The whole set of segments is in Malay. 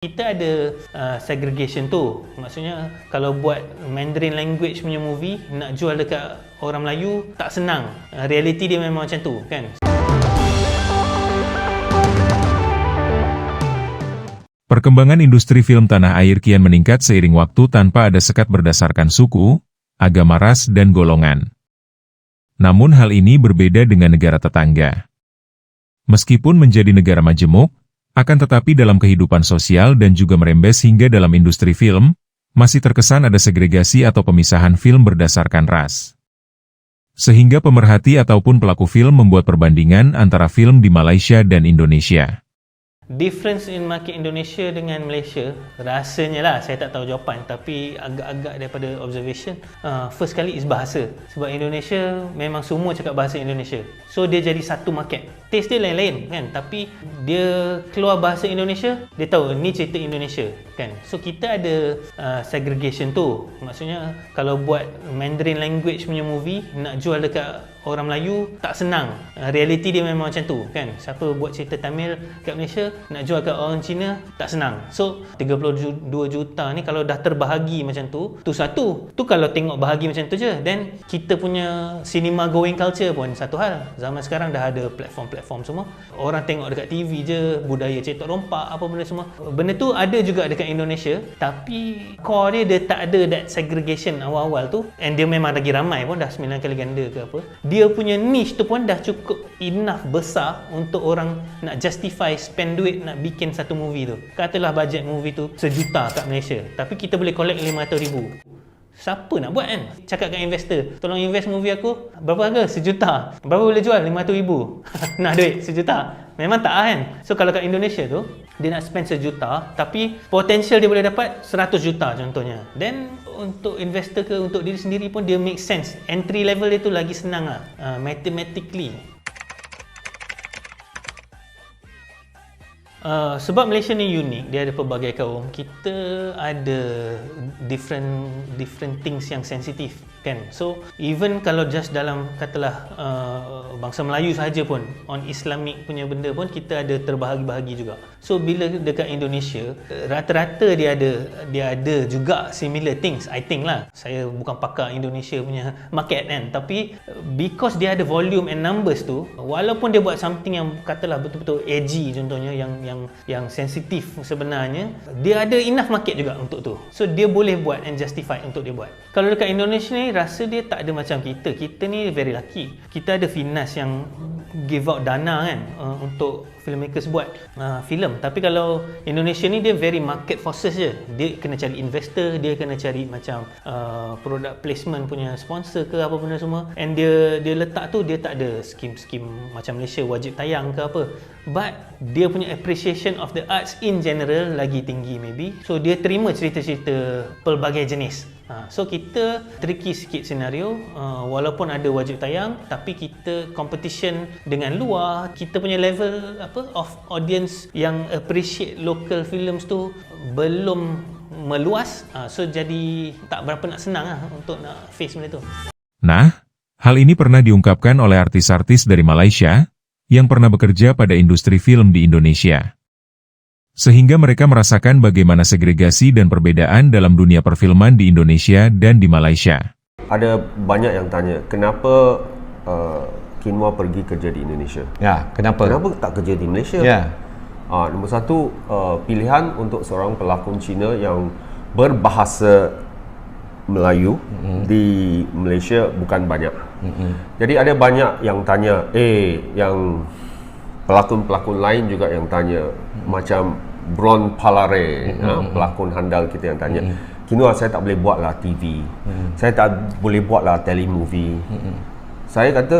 Kita ada uh, segregation tu. Maksudnya kalau buat Mandarin language punya movie nak jual dekat orang Melayu tak senang. Uh, reality dia memang macam tu kan. Perkembangan industri film tanah air kian meningkat seiring waktu tanpa ada sekat berdasarkan suku, agama ras, dan golongan. Namun hal ini berbeda dengan negara tetangga. Meskipun menjadi negara majemuk, akan tetapi dalam kehidupan sosial dan juga merembes hingga dalam industri film, masih terkesan ada segregasi atau pemisahan film berdasarkan ras. Sehingga pemerhati ataupun pelaku film membuat perbandingan antara film di Malaysia dan Indonesia. Difference in market Indonesia dengan Malaysia rasanya lah saya tak tahu jawapan tapi agak-agak daripada observation uh, first kali is bahasa. Sebab Indonesia memang semua cakap bahasa Indonesia. So dia jadi satu market. Taste dia lain-lain kan? Tapi dia keluar bahasa Indonesia dia tahu ni cerita Indonesia kan? So kita ada uh, segregation tu. Maksudnya kalau buat Mandarin language punya movie nak jual dekat orang Melayu tak senang. Uh, reality dia memang macam tu kan. Siapa buat cerita Tamil kat Malaysia nak jual kat orang Cina tak senang. So 32 juta ni kalau dah terbahagi macam tu, tu satu. Tu kalau tengok bahagi macam tu je. Then kita punya cinema going culture pun satu hal. Zaman sekarang dah ada platform-platform semua. Orang tengok dekat TV je budaya cetok rompak apa benda semua. Benda tu ada juga dekat Indonesia tapi core dia dia tak ada that segregation awal-awal tu and dia memang lagi ramai pun dah 9 kali ganda ke apa dia punya niche tu pun dah cukup enough besar untuk orang nak justify spend duit nak bikin satu movie tu. Katalah bajet movie tu sejuta kat Malaysia. Tapi kita boleh collect 500 ribu. Siapa nak buat kan? Cakap kat investor, tolong invest movie aku. Berapa harga? Sejuta. Berapa boleh jual? 500 ribu. nak duit sejuta. Memang tak kan? So kalau kat Indonesia tu, dia nak spend sejuta, tapi potential dia boleh dapat 100 juta contohnya. Then untuk investor ke untuk diri sendiri pun dia make sense. Entry level dia tu lagi senang lah. Uh, mathematically. Uh, sebab Malaysia ni unik, dia ada pelbagai kaum. Kita ada different different things yang sensitif kan. So even kalau just dalam katalah uh, bangsa Melayu sahaja pun on Islamic punya benda pun kita ada terbahagi-bahagi juga. So bila dekat Indonesia rata-rata dia ada dia ada juga similar things I think lah. Saya bukan pakar Indonesia punya market kan tapi because dia ada volume and numbers tu walaupun dia buat something yang katalah betul-betul edgy contohnya yang yang yang sensitif sebenarnya dia ada enough market juga untuk tu so dia boleh buat and justify untuk dia buat kalau dekat Indonesia ni rasa dia tak ada macam kita. Kita ni very lucky. Kita ada finance yang give out dana kan uh, untuk filmmakers buat uh, filem tapi kalau Indonesia ni dia very market forces je. Dia kena cari investor dia kena cari macam uh, product placement punya sponsor ke apa benda semua. And dia dia letak tu dia tak ada skim-skim macam Malaysia wajib tayang ke apa. But dia punya appreciation of the arts in general lagi tinggi maybe. So dia terima cerita-cerita pelbagai jenis Ha, so kita tricky sikit senario uh, walaupun ada wajib tayang tapi kita competition dengan luar kita punya level apa of audience yang appreciate local films tu belum meluas uh, so jadi tak berapa nak senang lah untuk nak face benda tu. Nah, hal ini pernah diungkapkan oleh artis-artis dari Malaysia yang pernah bekerja pada industri film di Indonesia sehingga mereka merasakan bagaimana segregasi dan perbedaan dalam dunia perfilman di Indonesia dan di Malaysia. Ada banyak yang tanya, kenapa uh, Kinwa pergi kerja di Indonesia? Ya, kenapa? Kenapa tak kerja di Malaysia? Ya. Uh, nombor satu, uh, pilihan untuk seorang pelakon Cina yang berbahasa Melayu mm-hmm. di Malaysia bukan banyak. Mm-hmm. Jadi ada banyak yang tanya, eh, yang pelakon-pelakon lain juga yang tanya. Macam Bron Palare mm-hmm. uh, pelakon handal kita yang tanya mm-hmm. kini saya tak boleh buatlah TV mm-hmm. saya tak boleh buatlah telemovie mm-hmm. saya kata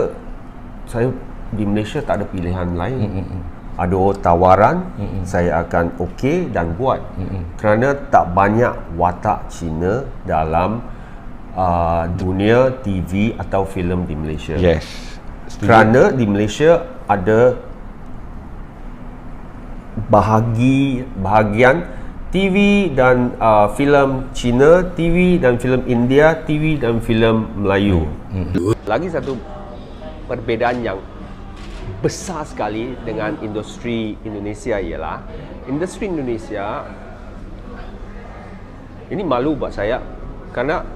saya di Malaysia tak ada pilihan lain mm-hmm. ada tawaran mm-hmm. saya akan okey dan buat mm-hmm. kerana tak banyak watak Cina dalam uh, dunia TV atau filem di Malaysia yes kerana di Malaysia ada bahagi bahagian TV dan uh, filem Cina, TV dan filem India, TV dan filem Melayu. Hmm. Lagi satu perbezaan yang besar sekali dengan industri Indonesia ialah industri Indonesia Ini malu buat saya karena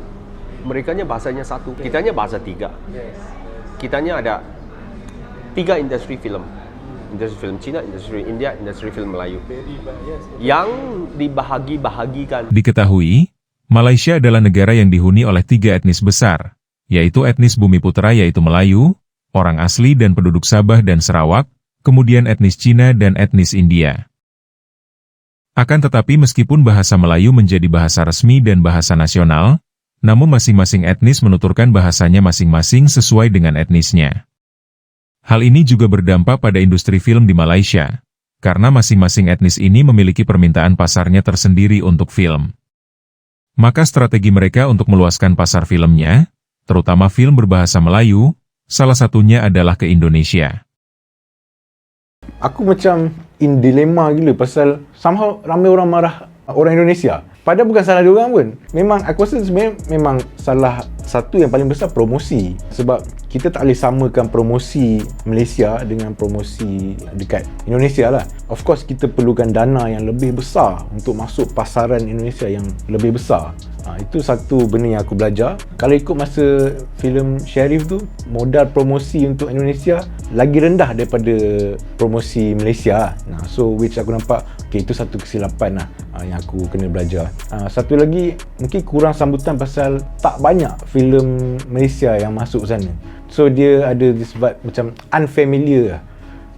mereka bahasanya satu, kitanya bahasa tiga. Kitanya ada tiga industri film. Industri film Cina, industri India, industri film Melayu. Yang dibahagi-bahagikan. Diketahui, Malaysia adalah negara yang dihuni oleh tiga etnis besar, yaitu etnis Bumi Putra yaitu Melayu, orang asli dan penduduk Sabah dan Sarawak, kemudian etnis Cina dan etnis India. Akan tetapi meskipun bahasa Melayu menjadi bahasa resmi dan bahasa nasional, namun masing-masing etnis menuturkan bahasanya masing-masing sesuai dengan etnisnya. Hal ini juga berdampak pada industri film di Malaysia, karena masing-masing etnis ini memiliki permintaan pasarnya tersendiri untuk film. Maka strategi mereka untuk meluaskan pasar filmnya, terutama film berbahasa Melayu, salah satunya adalah ke Indonesia. Aku macam in dilema gila pasal somehow ramai orang marah orang Indonesia. Padahal bukan salah dia orang pun. Memang aku rasa sebenarnya memang salah satu yang paling besar promosi. Sebab kita tak boleh samakan promosi Malaysia dengan promosi dekat Indonesia lah. Of course kita perlukan dana yang lebih besar untuk masuk pasaran Indonesia yang lebih besar. Ha, itu satu benda yang aku belajar. Kalau ikut masa filem Sheriff tu, modal promosi untuk Indonesia lagi rendah daripada promosi Malaysia. Nah, so which aku nampak, okay, itu satu kesilapan lah ha, yang aku kena belajar. Ha, satu lagi, mungkin kurang sambutan pasal tak banyak filem Malaysia yang masuk sana. So dia ada disebut macam unfamiliar lah.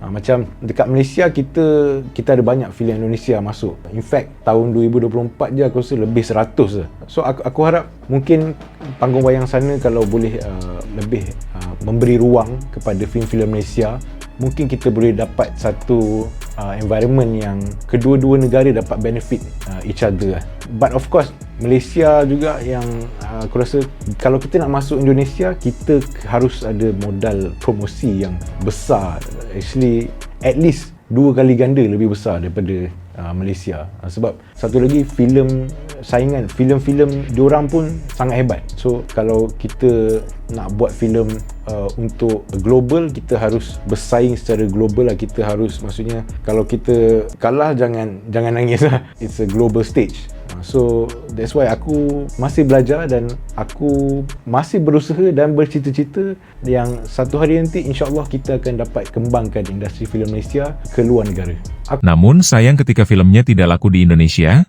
Ha, macam dekat Malaysia kita kita ada banyak filem Indonesia masuk. In fact tahun 2024 je aku rasa lebih 100 lah. So aku, aku harap mungkin panggung wayang sana kalau boleh uh, lebih uh, memberi ruang kepada filem-filem Malaysia mungkin kita boleh dapat satu uh, environment yang kedua-dua negara dapat benefit uh, each other lah. But of course Malaysia juga yang uh, aku rasa kalau kita nak masuk Indonesia kita harus ada modal promosi yang besar. Actually at least dua kali ganda lebih besar daripada uh, Malaysia. Uh, sebab satu lagi filem saingan filem-filem diorang pun sangat hebat. So kalau kita nak buat filem uh, untuk global kita harus bersaing secara global lah. Kita harus maksudnya kalau kita kalah jangan jangan nangis lah. It's a global stage so that's why aku masih belajar dan aku masih berusaha dan bercita-cita yang satu hari nanti insyaAllah kita akan dapat kembangkan industri filem Malaysia ke luar negara aku Namun sayang ketika filmnya tidak laku di Indonesia,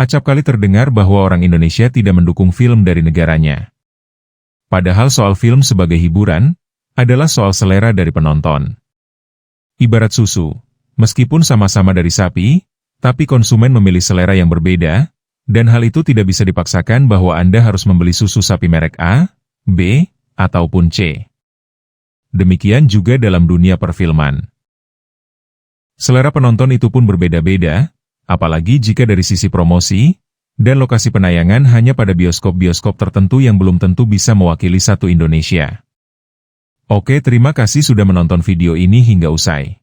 acap kali terdengar bahwa orang Indonesia tidak mendukung film dari negaranya. Padahal soal film sebagai hiburan, adalah soal selera dari penonton. Ibarat susu, meskipun sama-sama dari sapi, tapi konsumen memilih selera yang berbeda, dan hal itu tidak bisa dipaksakan bahwa Anda harus membeli susu sapi merek A, B, ataupun C. Demikian juga dalam dunia perfilman. Selera penonton itu pun berbeda-beda, apalagi jika dari sisi promosi, dan lokasi penayangan hanya pada bioskop-bioskop tertentu yang belum tentu bisa mewakili satu Indonesia. Oke terima kasih sudah menonton video ini hingga usai.